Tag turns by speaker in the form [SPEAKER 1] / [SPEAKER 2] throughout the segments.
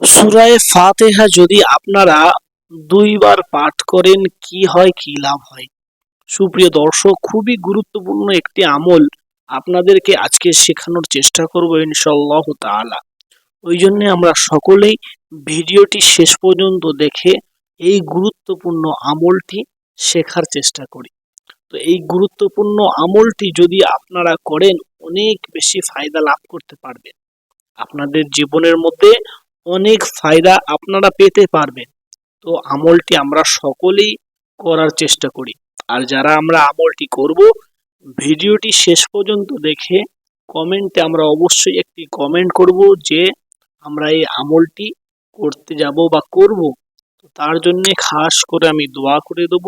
[SPEAKER 1] সুরায় ফাতেহা যদি আপনারা দুইবার পাঠ করেন, কি হয়, কি লাভ হয়? সুপ্রিয় দর্শক, খুবই গুরুত্বপূর্ণ একটি আমল আপনাদেরকে আজকে শেখানোর চেষ্টা করব ইনশাল্লাহ তাআলা। ওই জন্য আমরা সকলেই ভিডিওটি শেষ পর্যন্ত দেখে এই গুরুত্বপূর্ণ আমলটি শেখার চেষ্টা করি। তো এই গুরুত্বপূর্ণ আমলটি যদি আপনারা করেন, অনেক বেশি ফায়দা লাভ করতে পারবেন। আপনাদের জীবনের মধ্যে অনেক ফায়দা আপনারা পেতে পারবেন। তো আমলটি আমরা সকলেই করার চেষ্টা করি। আর যারা আমরা আমলটি করব, ভিডিওটি শেষ পর্যন্ত দেখে কমেন্টে আমরা অবশ্যই একটি কমেন্ট করব যে আমরা এই আমলটি করতে যাব বা করব। তো তার জন্য খাস করে আমি দোয়া করে দেব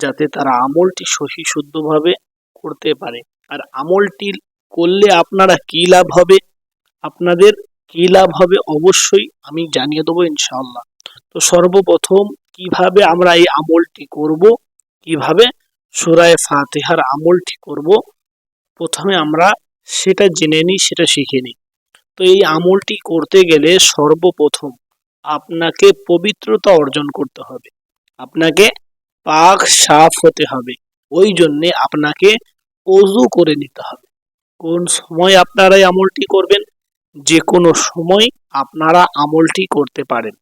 [SPEAKER 1] যাতে তারা আমলটি সহি শুদ্ধভাবে করতে পারে। আর আমলটি করলে আপনারা কি লাভ হবে? আপনাদের কি লাভ হবে? অবশ্যই আমি জানিয়ে দেবো ইনশাআল্লাহ। তো সর্বপ্রথম, কীভাবে আমরা এই আমলটি করব? কীভাবে সুরায় ফাতিহার আমলটি করব? প্রথমে আমরা সেটা জেনে নিই, সেটা শিখে নিই। তো এই আমলটি করতে গেলে সর্বপ্রথম আপনাকে পবিত্রতা অর্জন করতে হবে। আপনাকে পাক সাফ হতে হবে। ওই জন্যে আপনাকে অজু করে নিতে হবে। কোন সময় আপনারা এই আমলটি করবেন? যে কোনো সময় আপনারা আমলটি করতে পারেন।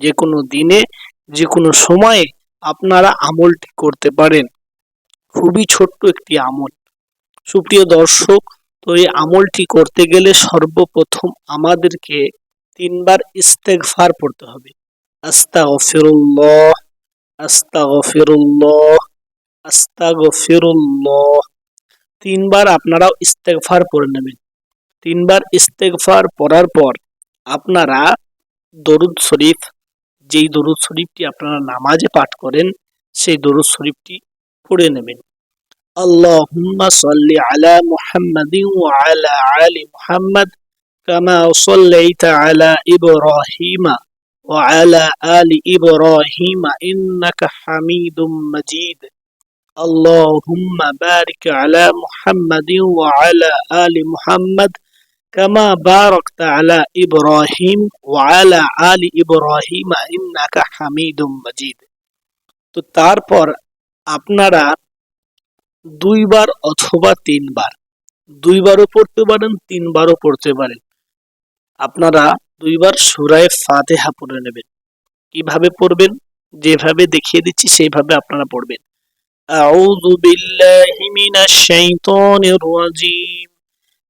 [SPEAKER 1] যে কোনো দিনে যে কোনো সময়ে আপনারা আমলটি করতে পারেন। খুবই ছোট্ট একটি আমল। সুপ্রিয় দর্শক, তো এই আমলটি করতে গেলে সর্বপ্রথম আমাদেরকে তিনবার ইস্তেগফার পড়তে হবে। আস্তা গফিরুল্লাহ আস্তা আস্তাগফিরুল্লাহ আস্তাগফিরুল্লাহ আস্তাগফিরুল্লাহ। তিনবার আপনারাও ইস্তেগফার পড়ে নেবেন। তিনবার ইস্তেকফার পড়ার পর আপনারা দরুদ শরীফ, যেই দরুদ শরীফটি আপনারা নামাজে পাঠ করেন, সেই দরুদ শরীফটি পড়ে নেবেন। আল্লাহুম্মা সাল্লি আলা মুহাম্মাদিন ওয়া আলা আলি মুহাম্মাদ কামা সাল্লাইতা আলা ইব্রাহিমা ওয়া আলা আলি ইব্রাহিমা ইন্নাকা হামিদুম মাজিদ। আল্লাহুম্মা বারিক আলা মুহাম্মাদিন ওয়া আলা আলি মুহাম্মাদ কামা ইব্রাহিম ইব্রাহিম তো তারপর আপনারা দুইবার অথবা তিনবার, দুইবারও পড়তে পারেন, তিনবারও পড়তে পারেন। আপনারা দুইবার সুরায় ফাতেহা পড়ে নেবেন। কীভাবে পড়বেন? যেভাবে দেখিয়ে দিচ্ছি, সেইভাবে আপনারা পড়বেন। আউযু বিল্লাহি মিনাশ শাইতানির রাজিম।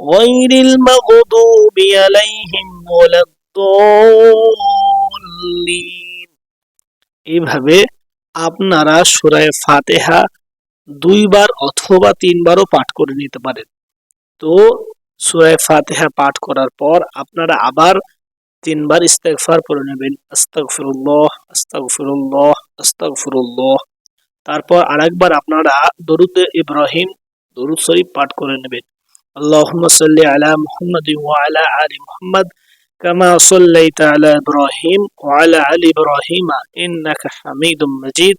[SPEAKER 1] غير المغضوب عليهم ولا الضالين এইভাবে আপনারা সুরায় ফাতেহা দুইবার অথবা তিনবারও পাঠ করে নিতে পারেন তো সুরায় ফাতেহা পাঠ করার পর আপনারা আবার তিনবার ইস্তেগফার পড়ে নেবেন আস্তাগফিরুল্লাহ আস্তাগফিরুল্লাহ আস্তাগফিরুল্লাহ তারপর আরেকবার আপনারা দরুদ ইব্রাহিম দরুদ শরীফ পাঠ করে নেবেন اللهم صل على محمد وعلى آل محمد كما صليت على إبراهيم وعلى آل إبراهيم إنك حميد مجيد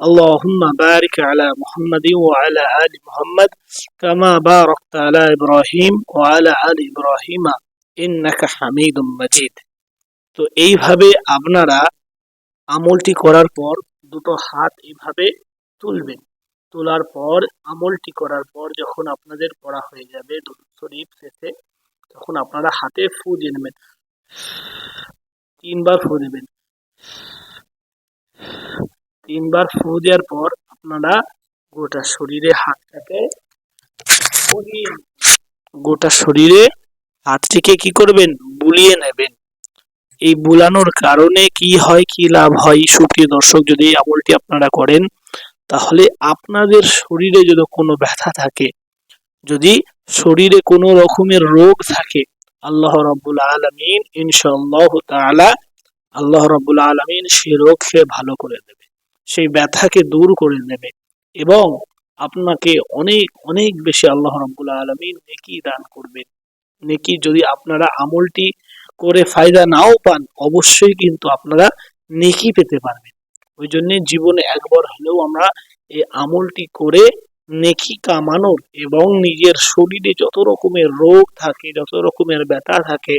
[SPEAKER 1] اللهم بارك على محمد وعلى آل محمد كما باركت على إبراهيم وعلى آل إبراهيم إنك حميد مجيد তো এইভাবে আপনারা আমলটি করার পর দুটো হাত এইভাবে তুলবেন তোলার পর, আমলটি করার পর যখন আপনাদের পড়া হয়ে যাবে শরীফ শেষে, তখন আপনারা হাতে ফু দিয়ে নেবেন। তিনবার ফু দেবেন। তিনবার ফু দেওয়ার পর আপনারা গোটা শরীরে হাতটাকে গোটা শরীরে হাতটিকে কি করবেন? বুলিয়ে নেবেন। এই বুলানোর কারণে কি হয়, কি লাভ হয়? সুপ্রিয় দর্শক, যদি আমলটি আপনারা করেন তাহলে আপনাদের শরীরে যদি কোনো ব্যথা থাকে, যদি শরীরে কোনো রকমের রোগ থাকে, আল্লাহ রাব্বুল আলামিন ইনশাআল্লাহ তাআলা আল্লাহ রাব্বুল আলামিন সেই রোগকে ভালো করে দেবে, সেই ব্যথাকে দূর করে নেবে এবং আপনাকে অনেক অনেক বেশি আল্লাহ রাব্বুল আলামিন নেকি দান করবে। নেকি যদি আপনারা আমলটি করে ফায়দা নাও পান, অবশ্যই কিন্তু আপনারা নেকি পেতে পারবেন। ওই জন্য জীবনে একবার হলেও আমরা এই আমলটি করে নেকি কামানোর এবং নিজের শরীরে যত রকমের রোগ থাকে, যত রকমের ব্যথা থাকে,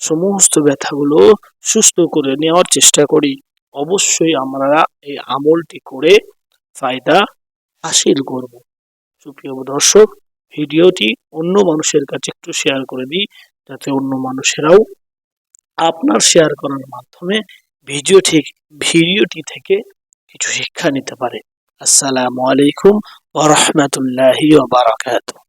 [SPEAKER 1] সমস্ত ব্যথাগুলো সুস্থ করে নেওয়ার চেষ্টা করি। অবশ্যই আমরা এই আমলটি করে ফায়দা হাসিল করব। সুপ্রিয় দর্শক, ভিডিওটি অন্য মানুষের কাছে একটু শেয়ার করে দিই, যাতে অন্য মানুষেরাও আপনার শেয়ার করার মাধ্যমে ভিডিও ঠিক ভিডিওটি থেকে কিছু শিক্ষা নিতে পারে। আসসালামু আলাইকুম ওয়া রাহমাতুল্লাহি ওয়া বারাকাতুহু।